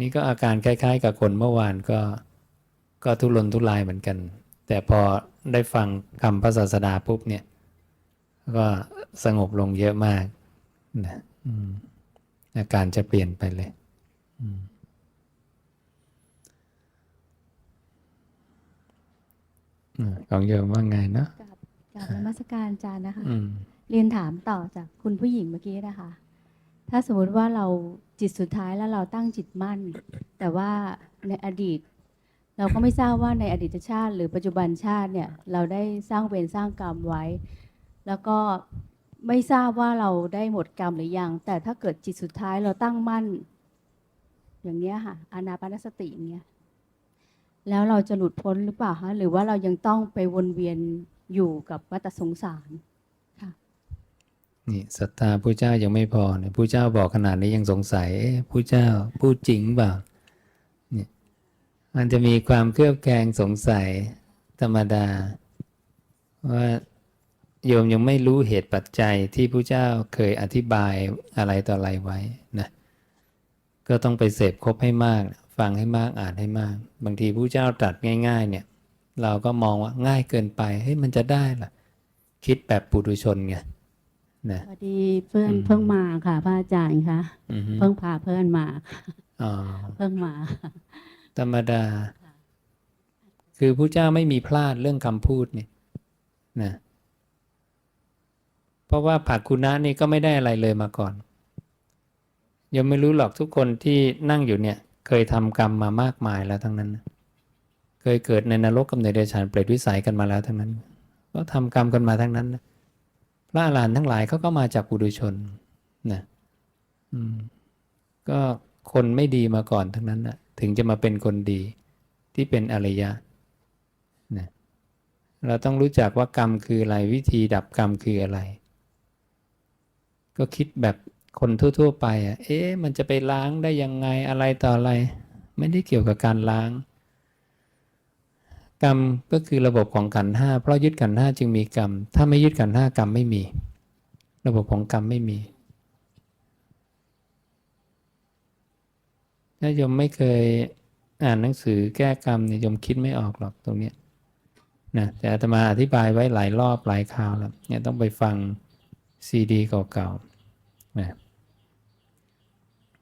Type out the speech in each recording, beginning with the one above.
นี่ก็อาการคล้าย ๆ กับคนเมื่อวานก็ก็ทุรนทุรายเหมือนกัน แต่พอได้ฟังคำพระศาสดาปุ๊บเนี่ย ก็สงบลงเยอะมากนะอืมอาการจะเปลี่ยนไปเลยอืมอืมของโยมว่าไงเนาะกับกับนมัสการอาจารย์นะคะอืมเรียนถามต่อจากคุณผู้หญิงเมื่อกี้นะคะ ถ้าสมมติว่าเราจิตสุดท้ายแล้วเราตั้งจิตมั่น แต่ว่าในอดีต เราก็ไม่ทราบว่าในอดีตชาติ หรือปัจจุบันชาติเนี่ยเราได้สร้างเวรสร้างกรรมไว้ แล้วก็ไม่ทราบว่าเราได้หมดกรรมหรือยัง แต่ถ้าเกิดจิตสุดท้ายเราตั้งมั่น อย่างเนี้ยค่ะอานาปานสติอย่างเงี้ยแล้วเราจะหลุดพ้นหรือเปล่าคะหรือว่าเรายังต้องไปวนเวียนอยู่กับวัฏสงสาร นี่ศรัทธาผู้เจ้ายังไม่พอเนี่ยผู้เจ้าบอกขนาดนี้ยังสงสัยเอ๊ะผู้เจ้าพูดจริงเปล่าเนี่ยมันจะมีความเครือบแคลงสงสัยธรรมดา ว่าโยมยังไม่รู้เหตุปัจจัยที่ผู้เจ้าเคยอธิบายอะไรต่ออะไรไว้นะก็ต้องไปเสพครบให้มาก ฟังให้มากอ่านให้มาก บางทีผู้เจ้าตรัสง่าย ๆ เนี่ย เราก็มองว่าง่ายเกินไปเฮ้ยมันจะได้ล่ะคิดแบบปุถุชนไง นะพอดีเพื่อนอืมเพิ่งมาค่ะพระอาจารย์คะอือฮึเพิ่งพาเพื่อนมาอ๋อเพิ่งมา ธรรมดา คือผู้เจ้าไม่มีพลาดเรื่องคำพูดเนี่ยนะเพราะว่าผักคุณะนี่ก็ไม่ได้อะไรเลยมาก่อนยังไม่รู้หรอกทุกคนที่นั่งอยู่เนี่ย เคยทำกรรมมามากมายแล้วทั้งนั้นนะเคยเกิดในนรกกับในเดรัจฉานเปรตวิสัยกันมาแล้วทั้งนั้น ก็ทำกรรมกันมาทั้งนั้นนะ พระอรหันต์ทั้งหลายเขาก็มาจากปุถุชนนะก็คนไม่ดีมาก่อนทั้งนั้นนะถึงจะมาเป็นคนดีที่เป็นอริยะนะเราต้องรู้จักว่ากรรมคืออะไรวิธีดับกรรมคืออะไร ก็คิดแบบคนทั่ว ๆ ไปอะเอ๊ะมันจะไปล้างได้ยังไงอะไรต่ออะไร ไม่ได้เกี่ยวกับการล้าง กรรมก็คือระบบของขันห้าเพราะยึดขันห้าจึงมีกรรม ถ้าไม่ยึดขันห้ากรรมไม่มี ระบบของกรรมไม่มีถ้าโยมไม่เคยอ่านหนังสือแก้กรรมเนี่ยโยมคิดไม่ออกหรอกตรงเนี้ยนะแต่อาตมาอธิบายไว้หลายรอบหลายคราวแล้วเนี่ยต้องไปฟังซีดีเก่าๆนะ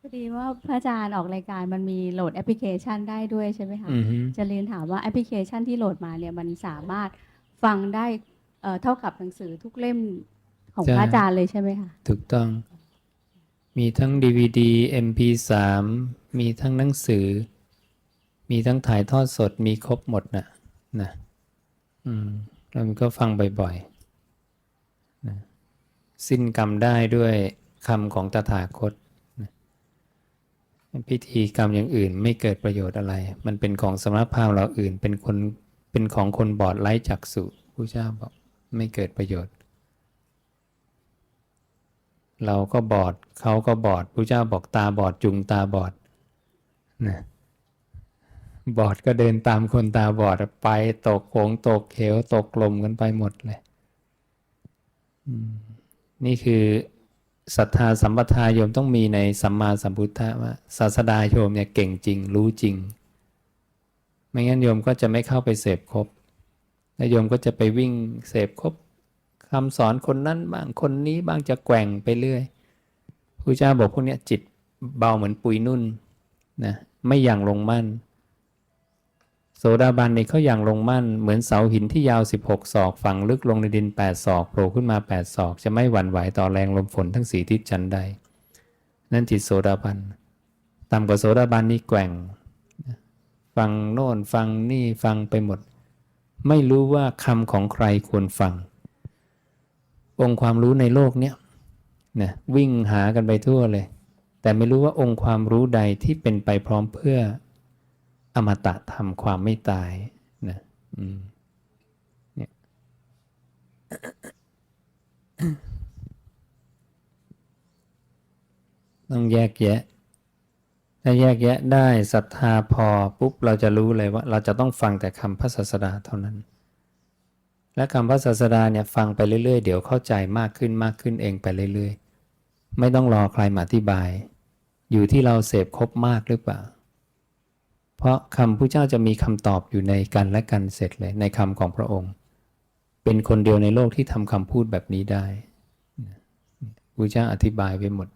พอดีว่าพระอาจารย์ออกรายการมันมีโหลดแอปพลิเคชันได้ด้วยใช่ไหมคะอือฮึจะเรียนถามว่าแอปพลิเคชันที่โหลดมาเนี่ยมันสามารถฟังได้เอ่อเท่ากับหนังสือทุกเล่มของพระอาจารย์เลยใช่ไหมคะถูกต้อง มีทั้ง DVD MP3 มีทั้งหนังสือ มีทั้งถ่ายทอดสดมีครบหมดนะนะอืมแล้วมันก็ฟังบ่อยๆนะสิ้นกรรมได้ด้วยคำของตถาคตนะ พิธีกรรมอย่างอื่นไม่เกิดประโยชน์อะไร มันเป็นของสำนักพาหมณ์เราอื่น เป็นคนเป็นของคนบอดไร้จักษุผู้เจ้าบอกไม่เกิดประโยชน์ เราก็บอดเขาก็บอดพระเจ้าบอกตาบอดจุงตาบอดนะบอดก็เดินตามคนตาบอดไปตกโขงตกเขวตกลมกันไปหมดเลยนี่คือ ศรัทธาสัมปทาโยมต้องมีในสัมมาสัมพุทธะว่าศาสดาโยมเนี่ยเก่งจริง รู้จริง ไม่งั้นโยมก็จะไม่เข้าไปเสพครบแล้วโยมก็จะไปวิ่งเสพครบคำสอนคนนั้นบ้างคนนี้บ้างจะแกว่งไปเรื่อยพระเจ้าบอกพวกเนี้ยจิตเบาเหมือนปุยนุ่นนะไม่อย่างลงมั่น โสดาบันนี่เขาอย่างลงมั่นเหมือนเสาหินที่ยาว 16 ศอกฝังลึกลงในดิน 8 ศอกโผล่ขึ้นมา 8 ศอก จะไม่หวั่นไหวต่อแรงลมฝนทั้งสีทิศจันใด นั่นจิตโสดาบันต่ำกว่าโสดาบันนี่แกว่ง ฟังโน่นฟังนี่ฟังไปหมด ไม่รู้ว่าคำของใครควรฟัง องค์ความรู้ในโลกเนี้ยนะวิ่งหากันไปทั่วเลย แต่ไม่รู้ว่าองค์ความรู้ใดที่เป็นไปพร้อมเพื่อ อมตะธรรมความไม่ตายนะเนี่ยต้องแยกแยะ ถ้าแยกแยะได้ศรัทธาพอปุ๊บเราจะรู้เลยว่า เราจะต้องฟังแต่คำพระศาสดาเท่านั้น และคำพระศาสดาเนี่ยฟังไปเรื่อยๆ เดี๋ยวเข้าใจมากขึ้นมากขึ้นเองไปเรื่อยๆ ไม่ต้องรอใครมาอธิบาย อยู่ที่เราเสพครบมากหรือเปล่า เพราะคำพระเจ้าจะมีคำตอบอยู่ในกันและกันเสร็จเลยในคำของพระองค์ เป็นคนเดียวในโลกที่ทำคำพูดแบบนี้ได้พระเจ้าอธิบายไว้หมด